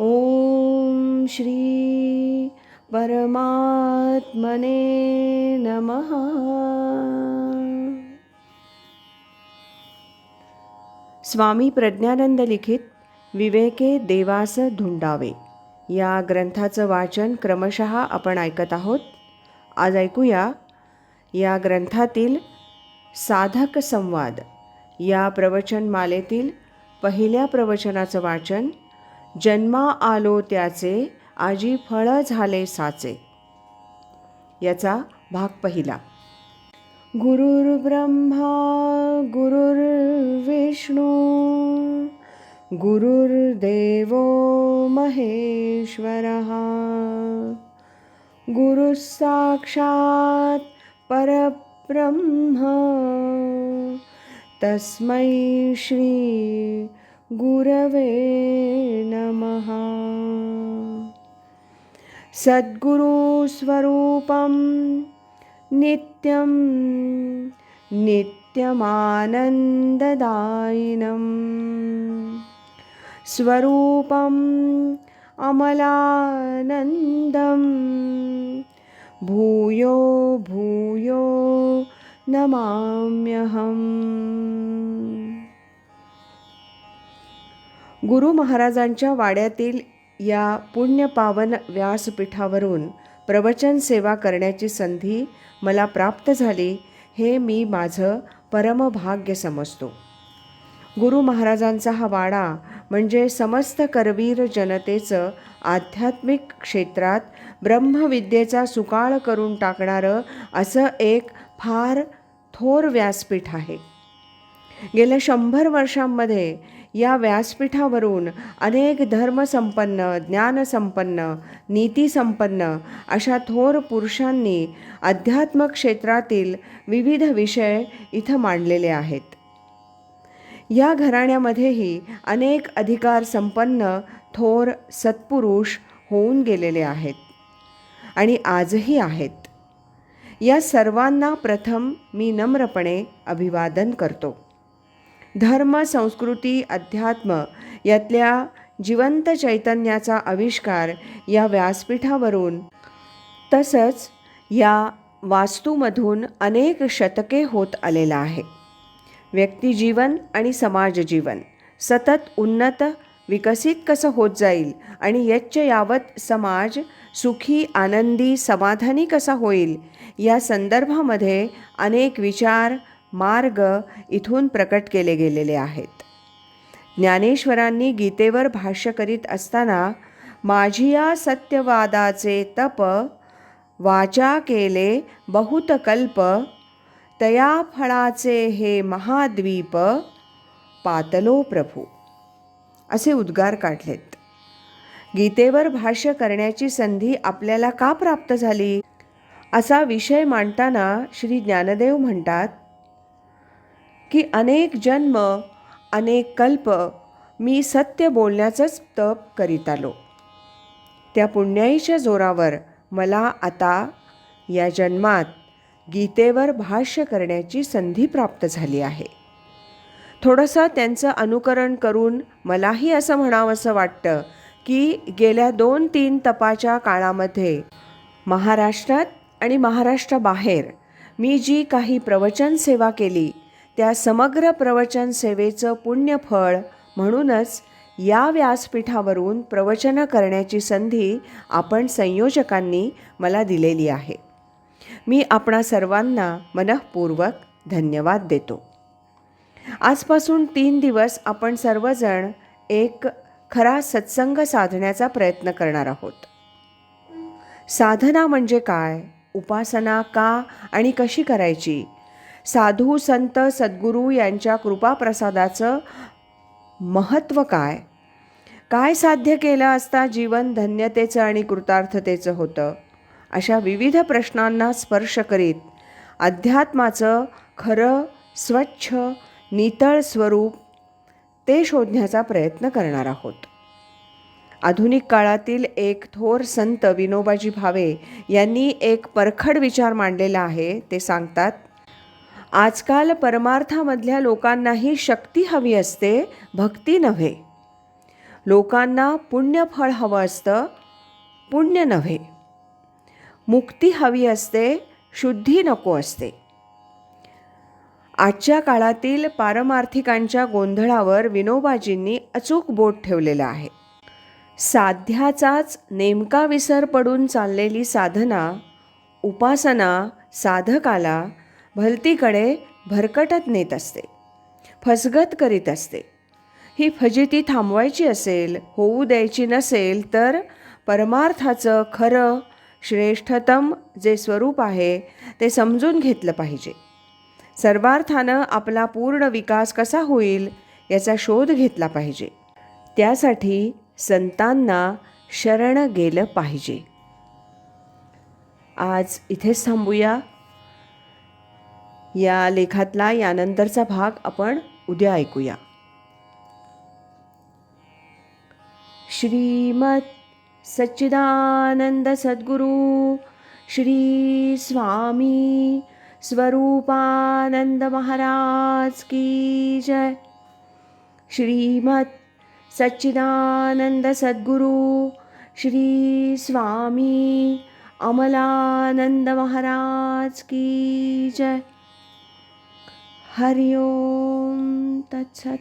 ॐ श्री परमात्मने नमः। स्वामी प्रज्ञानंद लिखित विवेके देवास धुंडावे या ग्रंथाचं वाचन क्रमशः आपण ऐकत आहोत. आज ऐकूया या ग्रंथातील साधक संवाद या प्रवचनमालेतील पहिल्या प्रवचनाचं वाचन जन्मा आलो त्याचे आजी फळं झाले साचे. याचा भाग पहिला. गुरुर्ब्रह्मा गुरुर्विष्णू गुरुर्देवो महेश्वरः. गुरुसाक्षात परब्रह्म तस्मै श्री गुरवे नमः। सद्गुरुस्वरूपं नित्यं नित्यमानन्ददायिनं। स्वरूपम् अमलानन्दं। भूयो भूयो नमाम्यहम् गुरु महाराजांच्या वाड्यातील या पुण्यपावन व्यासपीठावरून प्रवचन सेवा करण्याची संधी मला प्राप्त झाली हे मी माझं परमभाग्य समजतो. गुरु महाराजांचा हा वाडा म्हणजे समस्त करवीर जनतेचं आध्यात्मिक क्षेत्रात ब्रह्मविद्येचा सुकाळ करून टाकणारं असं एक फार थोर व्यासपीठ आहे. गेल्या शंभर वर्षांमध्ये या व्यासपीठावरून अनेक धर्मसंपन्न ज्ञानसंपन्न नीतीसंपन्न अशा थोर पुरुषांनी अध्यात्म क्षेत्रातील विविध विषय इथं मांडलेले आहेत. या घराण्यामध्येही अनेक अधिकार संपन्न थोर सत्पुरुष होऊन गेलेले आहेत आणि आजही आहेत. या सर्वांना प्रथम मी नम्रपणे अभिवादन करतो. धर्म संस्कृती अध्यात्म यातल्या जिवंत चैतन्याचा आविष्कार या व्यासपीठावरून. तसंच या वास्तूमधून अनेक शतके होत आलेला आहे. व्यक्तिजीवन आणि समाजजीवन सतत उन्नत विकसित कसं होत जाईल आणि यच्च यावत समाज सुखी आनंदी समाधानी कसा होईल या संदर्भामध्ये अनेक विचार मार्ग इथून प्रकट केले गेलेले आहेत. ज्ञानेश्वरांनी गीतेवर भाष्य करीत असताना माझी या सत्यवादाचे तप वाचा केले बहुत कल्प तया फळाचे हे महाद्वीप पातलो प्रभू. असे उद्गार काढलेत. गीतेवर भाष्य करण्याची संधी आपल्याला का प्राप्त झाली? असा विषय मांडताना श्री ज्ञानदेव म्हणतात की अनेक जन्म अनेक कल्प मी सत्य बोलण्याचंच तप करीत आलो. त्या पुण्याईच्या जोरावर मला आता या जन्मात गीतेवर भाष्य करण्याची संधी प्राप्त झाली आहे. थोडंसं त्यांचं अनुकरण करून मलाही असं म्हणावंसं वाटतं की गेल्या दोन तीन तपाच्या काळामध्ये महाराष्ट्रात आणि महाराष्ट्राबाहेर मी जी काही प्रवचन सेवा केली त्या समग्र प्रवचन सेवेचं पुण्यफळ म्हणूनच या व्यासपीठावरून प्रवचनं करण्याची संधी आपण संयोजकांनी मला दिलेली आहे. मी आपणा सर्वांना मनःपूर्वक धन्यवाद देतो. आजपासून तीन दिवस आपण सर्वजण एक खरा सत्संग साधण्याचा प्रयत्न करणार आहोत. साधना म्हणजे काय? उपासना का आणि कशी करायची? साधू संत सद्गुरू यांच्या कृपाप्रसादाचं महत्त्व काय? काय साध्य केलं असता जीवन धन्यतेचं आणि कृतार्थतेचं होतं? अशा विविध प्रश्नांना स्पर्श करीत अध्यात्माचं खरं स्वच्छ नितळ स्वरूप ते शोधण्याचा प्रयत्न करणार आहोत. आधुनिक काळातील एक थोर संत विनोबाजी भावे यांनी एक परखड विचार मांडलेला आहे ते सांगतात आजकाल परमार्थामधल्या लोकांनाही शक्ती हवी असते भक्ती नव्हे. लोकांना पुण्यफळ हवं असतं पुण्य नव्हे. मुक्ती हवी असते शुद्धी नको असते. आजच्या काळातील पारमार्थिकांच्या गोंधळावर विनोबाजींनी अचूक बोट ठेवलेलं आहे. साध्याचाच नेमका विसर पडून चाललेली साधना उपासना साधकाला भलतीकडे भरकटत नेत असते. फसगत करीत असते. ही फजिती थांबवायची असेल होऊ द्यायची नसेल तर परमार्थाचं खरं श्रेष्ठतम जे स्वरूप आहे ते समजून घेतलं पाहिजे. सर्वार्थानं आपला पूर्ण विकास कसा होईल याचा शोध घेतला पाहिजे. त्यासाठी संतांना शरण गेलं पाहिजे. आज इथेच थांबूया. या लेखातला यानंतरचा भाग आपण उद्या ऐकूया. श्रीमत सच्चिदानंद सद्गुरु श्री स्वामी स्वरूपानंद महाराज की जय. श्रीमत सच्चिदानंद सद्गुरु श्री स्वामी अमलानंद महाराज की जय. हरिओम तत्सत